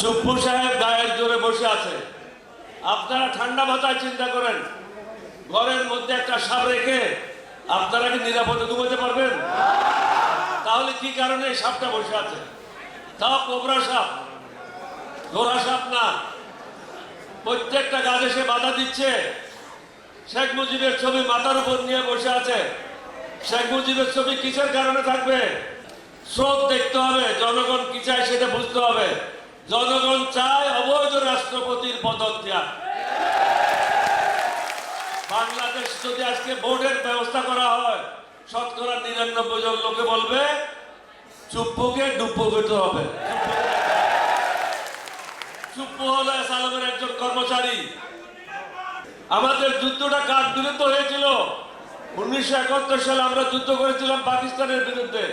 চুপ্পু সাহেব গায়ের জোরে বসে আছে। আপনারা ঠান্ডা মাথায় চিন্তা করেন। ঘরের মধ্যে একটা সাপ রেখে আপনারা কি নিরাপদে ঘুমাতে পারবেন? তাহলে কি কারণে সাপটা বসে আছে? তাও কোবরা সাপ। ঘোড়া সাপ না। প্রত্যেকটা গাছে সে বাধা দিচ্ছে। শেখ মুজিবের ছবি মাথার উপর নিয়ে বসে আছে। শেখ মুজিবের ছবি কিসের কারণে থাকবে? স্রোত দেখতে হবে, জনগণ কি চায় সেটা বুঝতে হবে। জনগণ চায় অবৈধ রাষ্ট্রপতির পদত্যাগ। বাংলাদেশ যদি আজকে ভোটের ব্যবস্থা করা হয়, শতকরা নিরানব্বই জন লোকে বলবে, চুপ্পুকে ডুপ্পু করতে হবে। চুপ্পু হলো সালামের একজন কর্মচারী। আমাদের যুদ্ধটা কার বিরুদ্ধে হয়েছিল? উনিশশো একাত্তর সালে আমরা যুদ্ধ করেছিলাম পাকিস্তানের বিরুদ্ধে।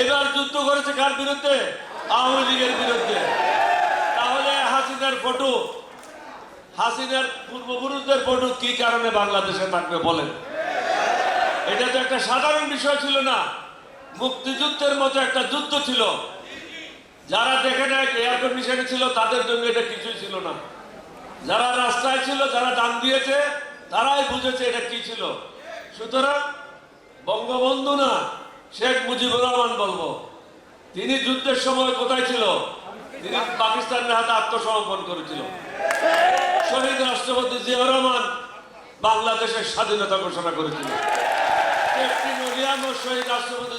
এবার যুদ্ধ করেছে কার বিরুদ্ধে? আওয়ামী লীগের বিরুদ্ধে। তাহলে হাসিনার ফটো হাসিনার পূর্বপুরুষদের ফটো কি কারণে বাংলাদেশে থাকবে বলেন? এটা তো একটা সাধারণ বিষয় ছিল না। মুক্তিযুদ্ধের মতো একটা যুদ্ধ ছিল। যারা দেখে নেয় এয়ার কন্ডিশনে ছিল, তাদের জন্য এটা কিছুই ছিল না। যারা রাস্তায় ছিল, যারা দান দিয়েছে, তারাই বুঝেছে এটা কি ছিল। সুতরাং বঙ্গবন্ধু না, শেখ মুজিবুর রহমান বলব। তিনি যুদ্ধের সময় কোথায় ছিল? তিনি পাকিস্তানের হাতে আত্মসমর্পণ করেছিল। শহীদ রাষ্ট্রপতি জিয়াউর রহমান বাংলাদেশের স্বাধীনতা ঘোষণা করেছিল। শহীদ রাষ্ট্রপতি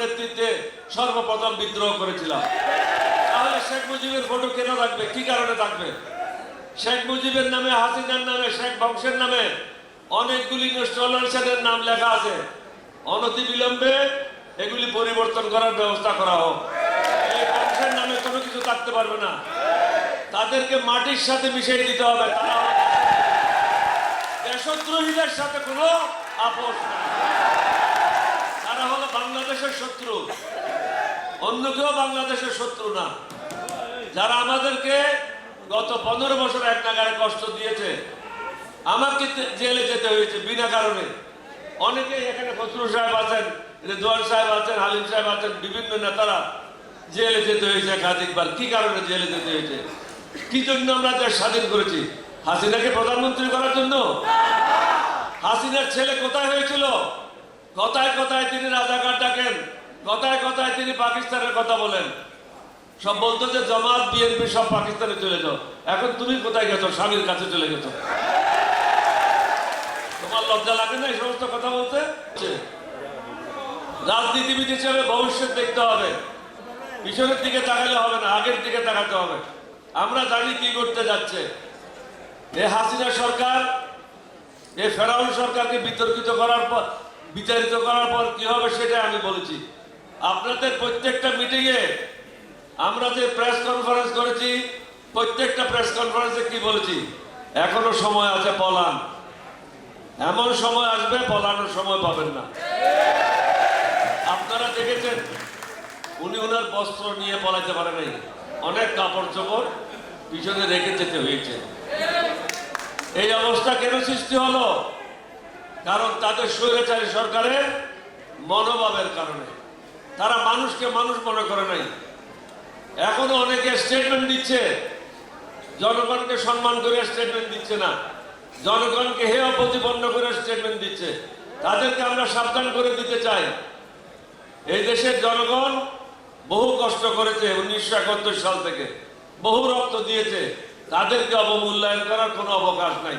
নেতৃত্বে সর্বপ্রথম বিদ্রোহ করেছিলাম। তাহলে শেখ ফটো কেন থাকবে? কি কারণে থাকবে? শেখ নামে, হাসিনার নামে, শেখ বংশের নামে অনেকগুলি নাম লেখা আছে। অনতি বিলম্বে এগুলি পরিবর্তন করার ব্যবস্থা করা হোক। এই নামে কোনো কিছু থাকতে পারবে না। তাদেরকে মাটির সাথে মিশিয়ে দিতে হবে, তারা দেশদ্রোহীদের সাথে কোনো আপোষ তারা হলো বাংলাদেশের শত্রু। অন্য কেউ বাংলাদেশের শত্রু না। যারা আমাদেরকে গত পনেরো বছর এক নাগারে কষ্ট দিয়েছে, আমাকে জেলে যেতে হয়েছে, বিনা কারণে। অনেকে এখানে ফজলুর সাহেব আছেন রেদওয়ান সাহেব আছেন, হালিম সাহেব আছেন, বিভিন্ন নেতারা জেলে যেতে হয়েছে একাধিকবার কি কারণে জেলে যেতে হয়েছে? কি জন্য আমরা দেশ স্বাধীন করেছি? হাসিনাকে প্রধানমন্ত্রী করার জন্য? হাসিনার ছেলে কোথায় হয়েছিল? কথায় কথায় তিনি রাজাকার ডাকেন, কথায় কথায় তিনি পাকিস্তানের কথা বলেন। সব বলতো যে জামাত, বিএনপি সব পাকিস্তানে চলে যাও। এখন তুমি কোথায় গেছো? স্বামীর কাছে চলে গেছো। তোমার লজ্জা লাগে না এই সমস্ত কথা বলতে? রাজনীতিবিদ হিসেবে ভবিষ্যৎ দেখতে হবে। পিছনের দিকে তাকালে হবে না, আগের দিকে তাকাতে হবে। আমরা জানি কি করতে যাচ্ছে। এ হাসিনা সরকার, এ ফেরাউন সরকারকে বিতর্কিত করার পর, বিচারিত করার পর কি হবে সেটা আমি বলেছি। আপনাদের প্রত্যেকটা মিটিংয়ে আমরা যে প্রেস কনফারেন্স করেছি, প্রত্যেকটা প্রেস কনফারেন্সে কি বলেছি? এখনও সময় আছে, পলান। এমন সময় আসবে, পলানোর সময় পাবেন না। আপনারা দেখেছেন, উনি ওনার বস্ত্র নিয়ে পলাইতে পারে নাই। অনেক কাপড় চোপড় পিছনে রেখে যেতে হয়েছে। এই অবস্থা কেন সৃষ্টি হলো? কারণ তাদের স্বৈরাচারী সরকারের মনোভাবের কারণে। তারা মানুষকে মানুষ মনে করে নাই। এখনও অনেকে স্টেটমেন্ট দিচ্ছে, জনগণকে সম্মান করে স্টেটমেন্ট দিচ্ছে না। জনগণকে হেয় প্রতিপন্ন করে স্টেটমেন্ট দিচ্ছে। তাদেরকে আমরা সাবধান করে দিতে চাই। এই দেশের জনগণ বহু কষ্ট করেছে উনিশশো একাত্তর সাল থেকে। বহু রক্ত দিয়েছে। তাদেরকে অবমূল্যায়ন করার কোনো অবকাশ নাই।